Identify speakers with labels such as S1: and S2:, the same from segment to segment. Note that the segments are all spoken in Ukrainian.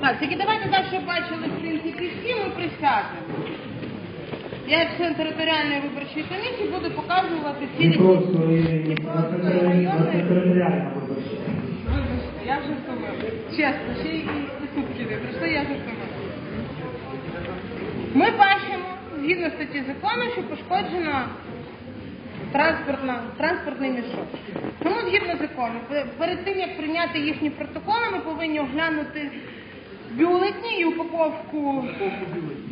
S1: Так, тільки давайте так, щоб бачили в принципі всі, ми присядемо. Я як член територіальної виборчої комісії буду показувати всі Дніпровської
S2: на територіальна виборча.
S1: Вибачте, я вже втомилася. Чесно, ще й сутки не пройшли, я вже втомилася. Ми бачимо, згідно статті закону, що пошкоджено транспортна, транспортний мішок. Тому згідно закону, перед тим як прийняти їхні протоколи, ми повинні оглянути бюлетні і упаковку.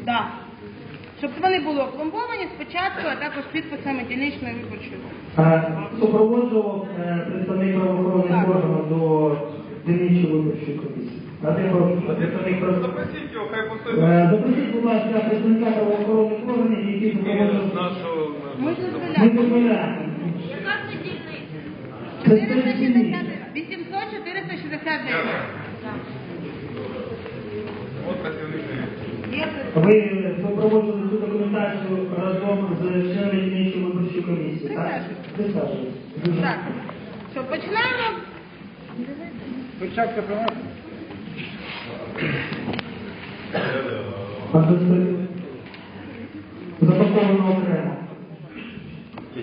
S1: Да. Щоб вони були опломбовані спочатку, а також підписами дільничної виборчої.
S2: Е, Супроводжував е, представник правоохоронних органів до дільничої виборчої комісії. А де про- представник право-
S3: Запросіть його, хай посадить.
S2: Е, Запросіть, будь ласка, представника правоохоронних органів, які супроводжував.
S3: Нашого...
S1: Ми
S2: Ми
S1: дозволяємо.
S2: дозволяємо.
S4: Яка це дільниця?
S1: 460, 800 469.
S3: От працівники.
S1: Є
S2: Ви супроводжували цю документацію разом з членами дільничої виборчої комісії, так? Присаджуйтесь.
S1: Так. Що, починаємо?
S2: Перчатка приносить? А тут запаковано окремо.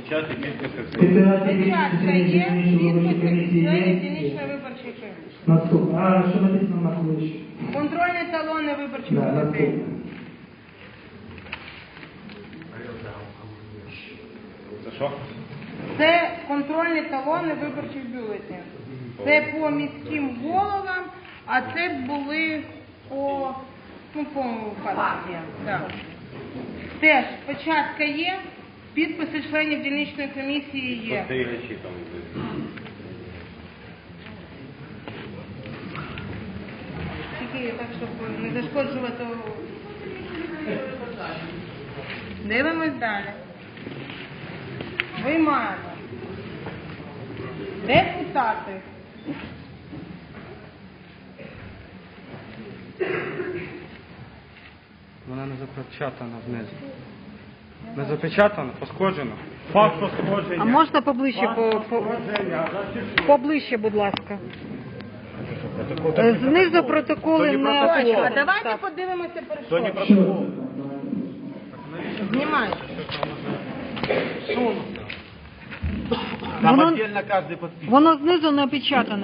S3: Печати, підписи,
S2: Федерація
S1: є,
S2: виборчої
S1: підписи
S2: комісії
S1: членів
S2: є.
S1: дільничної виборчої комісії.
S2: Наступно. А що написано на кличі?
S1: Контрольні талони виборчих
S2: Да,
S1: бюлетенів.
S3: Це що?
S1: Це контрольні талони виборчих бюлетенів. Це по міським головам, а це були по, ну, по партіям. Так. Теж початка є, підписи членів дільничної комісії є.
S3: Спостерігачі там.
S1: Тільки так, щоб не зашкоджувати. Дивимось далі. Виймаємо. Депутати.
S5: Вона не запечатана знизу. Не запечатана, пошкоджена. Факт пошкодження.
S6: А можна поближче по, по поближче, будь ласка. Е, Знизу протоколи не
S1: А давайте
S6: Так.
S1: подивимося перешкоди.
S2: Що це?
S1: Знімай.
S6: Воно, воно знизу не опечатане.